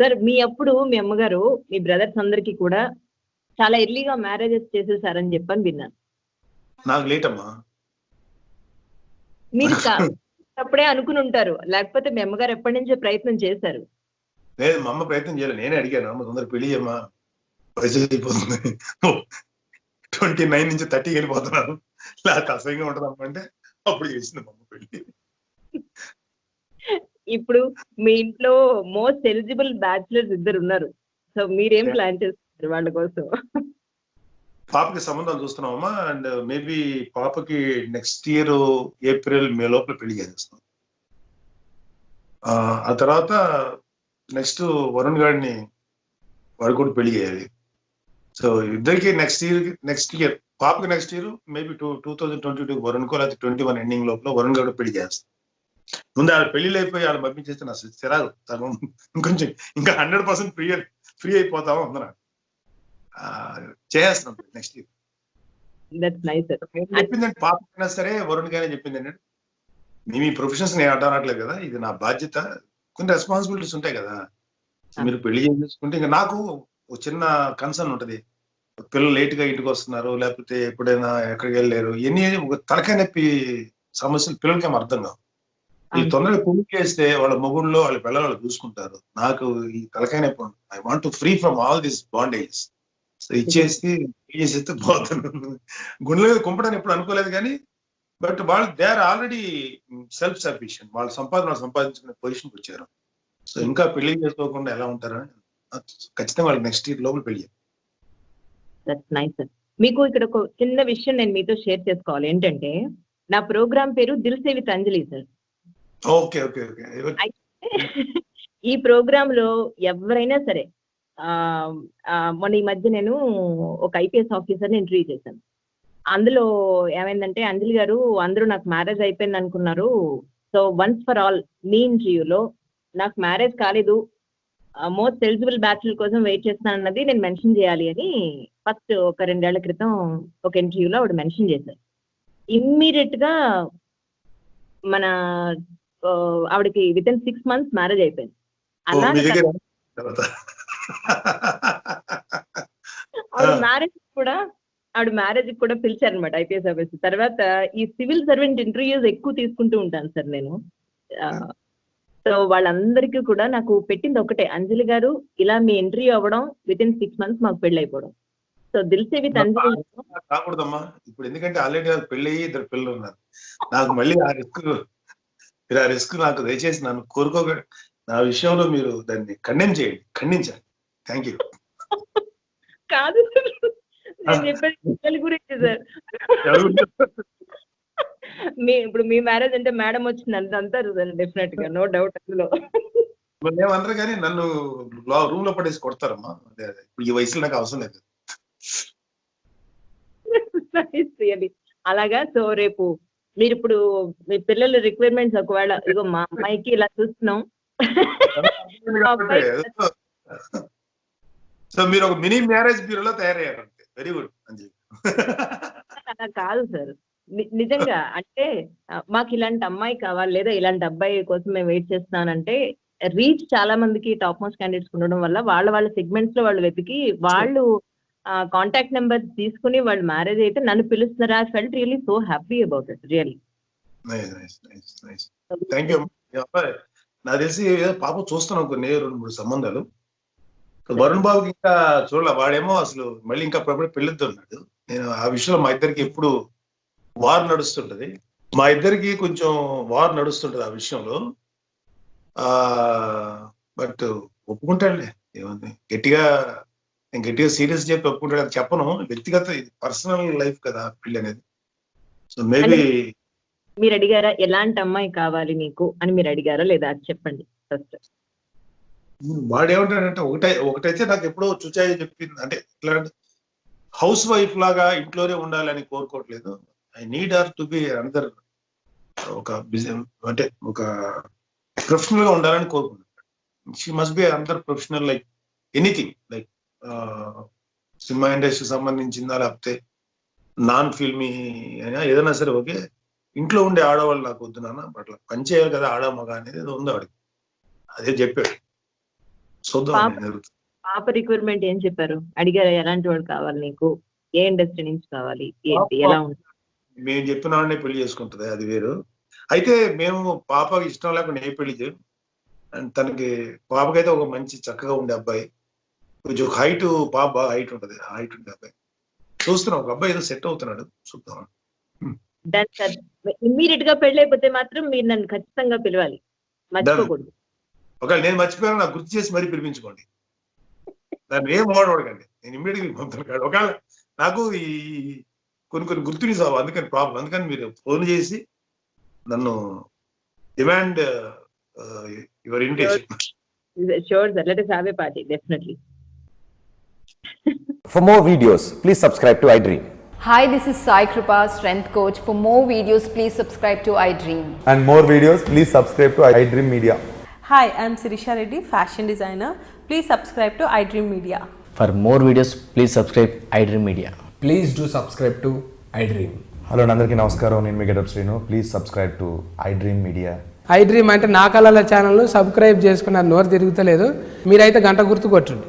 Sir మీ అప్పుడు మీ అమ్మగారు మీ brothers అందరికీ కూడా చాలా ఎర్లీగా మ్యారేజెస్ చేసేసారని చెప్పని విన్నాను. నాకు లేట్ అమ్మా మీరు అప్పుడే అనుకుని ఉంటారు. లేకపోతే మీ అమ్మగారు ఎప్పటి నుంచో ప్రయత్నం చేశారు. లేదు మా అమ్మ ప్రయత్నం చేయలేదు. నేనే అడిగాను అమ్మ తొందర పెళ్ళి చేయమ్మా. వయసు అయిపోతుంది. ట్వంటీ నైన్ నుంచి థర్టీ వెళ్ళిపోతున్నాను లేకపోతే అసహ్యంగా ఉంటుందమ్మా అంటే అప్పుడు చేసింది మా అమ్మ పెళ్ళి ఇప్పుడు మీ ఇంట్లో మోస్ట్ ఎలిజిబుల్ బ్యాచులర్స్ ఇద్దరు ఉన్నారు. సో మీరేం. ప్లాన్ చేస్తున్నారు వాళ్ళ కోసం? పాపకి సంబంధాలు చూస్తున్నామమ్మా అండ్ మేబీ పాపకి నెక్స్ట్ ఇయర్ ఏప్రిల్ మే లోపల పెళ్ళి చేసేస్తాం. ఆ, ఆ తర్వాత నెక్స్ట్ వరుణ్ గారిని వాడు కూడా పెళ్ళి చేయాలి. సో ఇద్దరికి నెక్స్ట్ ఇయర్ నెక్స్ట్ ఇయర్ పాపకి next year maybe two two thousand twenty two Varun కో లేకపోతే ట్వంటీ వన్ ఎండింగ్ లోపల వరుణ్ గారు పెళ్ళి చేస్తాం ముందు ఆడ పెళ్ళిళ్ళు అయిపోయి ఆడ పంపించేస్తే నా చిరాకు సగం ఇంకొంచెం ఇంకా హండ్రెడ్ పర్సెంట్ ఫ్రీ ఫ్రీ అయిపోతామో ఆ, చేసేస్తున్నాం నెక్స్ట్ ఇయర్ సార్ పాప అయినా సరే వరుణ్ గానే చెప్పింది ఏంటంటే మీ మీ ప్రొఫెషన్స్ నేను అడ్డనట్లేదు కదా ఇది నా బాధ్యత. కొన్ని రెస్పాన్సిబిలిటీస్ ఉంటాయి కదా. మీరు పెళ్ళి చేసుకుంటే ఇంకా నాకు ఒక చిన్న కన్సర్న్ ఉంటది. పిల్లలు లేట్గా ఇంటికి వస్తున్నారు లేకపోతే ఎప్పుడైనా ఎక్కడికి వెళ్ళలేరు ఎన్ని ఒక తలకాయ నొప్పి సమస్యలు పిల్లలకి ఏం అర్థం కావు. ఈ తొందరగా పెళ్ళి చేస్తే వాళ్ళ మొగుళ్ళు వాళ్ళ పిల్లలు వాళ్ళు చూసుకుంటారు. నాకు ఈ తలకాయ నొప్పి I want free from all this bandages so ఇచ్చేసి పెళ్ళి చేసేస్తే పోతాను గుండెల మీద కుంపడని ఎప్పుడు అనుకోలేదు కానీ బట్ వాళ్ళు they are already self sufficient వాళ్ళ సంపాదన వాళ్ళు సంపాదించుకునే పొజిషన్కి వచ్చారు. సో ఇంకా పెళ్ళి చేసుకోకుండా ఎలా ఉంటారని ఖచ్చితంగా వాళ్ళకి నెక్స్ట్ ఇయర్ లోపల పెళ్ళి దట్స్ నైస్ సార్ మీకు ఇక్కడ ఒక చిన్న విషయం నేను మీతో షేర్ చేసుకోవాలి. ఏంటంటే నా ప్రోగ్రామ్ పేరు Dil with Anjali sir okay okay. Okay ఈ ప్రోగ్రామ్లో ఎవరైనా సరే మొన్న ఈ మధ్య నేను ఒక ఐపీఎస్ ఆఫీసర్ని ఇంటర్వ్యూ చేశాను. అందులో ఏమైందంటే అంజలి గారు అందరూ నాకు మ్యారేజ్ అయిపోయింది అనుకున్నారు సో వన్స్ ఫర్ ఆల్ మీ ఇంటర్వ్యూలో నాకు మ్యారేజ్ కాలేదు. మోస్ట్ ఎలిజిబుల్ బ్యాచులర్ కోసం వెయిట్ చేస్తున్నాను అన్నది నేను మెన్షన్ చేయాలి అని ఫస్ట్ ఒక రెండేళ్ళ క్రితం ఒక ఇంటర్వ్యూలో ఆవిడ మెన్షన్ చేశారు. ఇమ్మీడియట్గా మన ఆవిడకి with in six months marriage అయిపోయింది తర్వాత. ఆవిడ. మ్యారేజ్ కూడా ఆవిడ మ్యారేజ్ కూడా పిలిచారు అనమాట ఐపీఎస్ ఆఫీసర్ తర్వాత ఈ సివిల్ సర్వెంట్ ఇంటర్వ్యూస్ ఎక్కువ తీసుకుంటూ ఉంటాను సార్ నేను. సో వాళ్ళందరికీ కూడా నాకు పెట్టింది ఒకటే. అంజలి గారు ఇలా మీ ఇంటర్వ్యూ అవ్వడం విత్ ఇన్ సిక్స్ మంత్స్ మాకు పెళ్ళి అయిపోవడం సో దిల్సే విత్ అంజలి కాకూడదమ్మా ఇప్పుడు ఎందుకంటే ఆల్రెడీ నాకు పెళ్ళి అయ్యి ఇద్దరు పిల్లలు ఉన్నారు నాకు మళ్ళీ ఆ రిస్క్ మీరు ఆ రిస్క్ నాకు దయచేసి నన్ను కోరుకోక నా విషయంలో మీరు దాన్ని ఖండం చేయండి. ఖండించండి. థ్యాంక్ యూ కాదు. నేను చెప్పేది గురించి సార్. మీ ఇప్పుడు మీ మ్యారేజ్ అంటే మేడం వచ్చింది అంత అంటారు డెఫినెట్గా నో డౌట్ అందులో. ఏమంటారు కానీ నన్ను రూమ్లో పడేసి కొడతారమ్మా. ఇప్పుడు ఈ వయసులో నాకు అవసరం లేదు. అలాగా? సో రేపు మీరు ఇప్పుడు మీ పిల్లల రిక్వైర్మెంట్స్ ఒకవేళ ఇగో మా అమ్మాయికి ఇలా చూస్తున్నాం. సో మీరు ఒక మినీ మ్యారేజ్ బ్యూరోలో తయారయ్యారు వెరీ గుడ్ అలా కాదు సార్. నిజంగా అంటే మాకు ఇలాంటి అమ్మాయి కావాలి లేదా ఇలాంటి అబ్బాయి కోసం మేము వెయిట్ చేస్తున్నానంటే రీచ్ చాలా మందికి టాప్ మోస్ట్ క్యాండిడేట్స్ ఉండడం వల్ల వాళ్ళ వాళ్ళ సెగ్మెంట్స్లో వాళ్ళు వెతికి వాళ్ళు కాంటాక్ట్ నెంబర్ తీసుకుని వాళ్ళు మ్యారేజ్ అయితే నన్ను పిలుస్తున్నారు I felt really so happy about it really thank you. నాకు తెలిసి పాప చూస్తున్నాం కొన్ని రెండు మూడు సంబంధాలు. వరుణ్ బాబుకి ఇంకా చూడాల వాడేమో అసలు మళ్ళీ ఇంకా పెళ్ళిస్తున్నాడు నేను ఆ విషయంలో మా ఇద్దరికి ఎప్పుడు వార్ నడుస్తుంటది. మా ఇద్దరికి కొంచెం వార్ నడుస్తుంటది ఆ విషయంలో. ఆ బట్ ఒప్పుకుంటాడులే. ఏముంది? గట్టిగా నేను గట్టిగా సీరియస్ చెప్పి ఒప్పుకుంటాడు అది చెప్పను. వ్యక్తిగత పర్సనల్ లైఫ్ కదా పెళ్ళి అనేది. సో మేబీ మీరు అడిగారా ఎలాంటి అమ్మాయి కావాలి మీకు అని మీరు అడిగారా లేదా? అది చెప్పండి ఫస్ట్. వాడు ఏమంటాడంటే ఒకటే ఒకటైతే నాకు ఎప్పుడో చుచాయి చెప్పింది. అంటే ఇట్లా హౌస్ వైఫ్ లాగా ఇంట్లోనే ఉండాలని కోరుకోవట్లేదు. I need her to be another ఒక బిజినెస్ అంటే ఒక ప్రొఫెషనల్గా ఉండాలని కోరుకుంటున్నాను. She must be another professional like anything like cinema ఇండస్ట్రీకి సంబంధించిందా లేకపోతే నాన్ ఫిల్మీ అయినా ఏదైనా సరే ఓకే. ఇంట్లో ఉండే ఆడవాళ్ళు నాకు వద్దు నాన్న అట్లా పని చేయాలి కదా ఆడ మగ అనేది ఏదో ఉంది ఆడికి అదే చెప్పాడు. చూద్దాం పాప- రిక్వైర్మెంట్ ఏం చెప్పారు? అడిగారు ఎలాంటి వాడు కావాలి నీకు? ఏ ఇండస్ట్రీ నుంచి కావాలి? ఏంటి? ఎలా ఉంటుంది మేము చెప్పిన వాడినే పెళ్ళి చేసుకుంటది అది వేరు. అయితే మేము పాపకి ఇష్టం లేకుండా ఏ పెళ్ళి చేయం అండ్ తనకి పాపకైతే ఒక మంచి చక్కగా ఉండే అబ్బాయి. కొంచెం హైట్ పాప బాగా హైట్ ఉంటది హైట్ ఉండే అబ్బాయి. చూస్తున్నాం ఒక అబ్బాయి ఏదో సెట్ అవుతున్నాడు చూద్దాం. ఇమ్మీడియట్గా పెళ్ళి అయిపోతే మాత్రం మీరు నన్ను ఖచ్చితంగా పిలవాలి. మర్చిపోకూడదు. ఒకవేళ నేను మర్చిపోయాను నాకు గుర్తు చేసి మరీ పిలిపించుకోండి. దాన్ని ఏం మోడవడకండి నేను ఇమ్మీడియట్గా పంపుతాను కాదు ఒకవేళ నాకు ఈ కొన్ని కొన్ని గుర్తుని సావు అందుకని ప్రాబ్లం అందుకని మీరు ఫోన్ చేసి నన్ను demand your invitation sure sir let have a party definitely For more videos, please subscribe to iDream. Hi, this is Sai Kripa, strength coach. For more videos, please subscribe to iDream. and more videos, please subscribe to iDream Media. Hi, I'm Sirisha Reddy, fashion designer. Please subscribe to iDream Media. For more videos, please subscribe iDream Media. Please do subscribe to iDream. Hello అందరికీ నమస్కారం. నేను మీ getup Srinu. Please subscribe to I dream media I dream అంటే నా కళల channel subscribe చేసుకున్న నోరు తిరుగుతలేదు. మీరైతే గంట గుర్తు కొట్టండి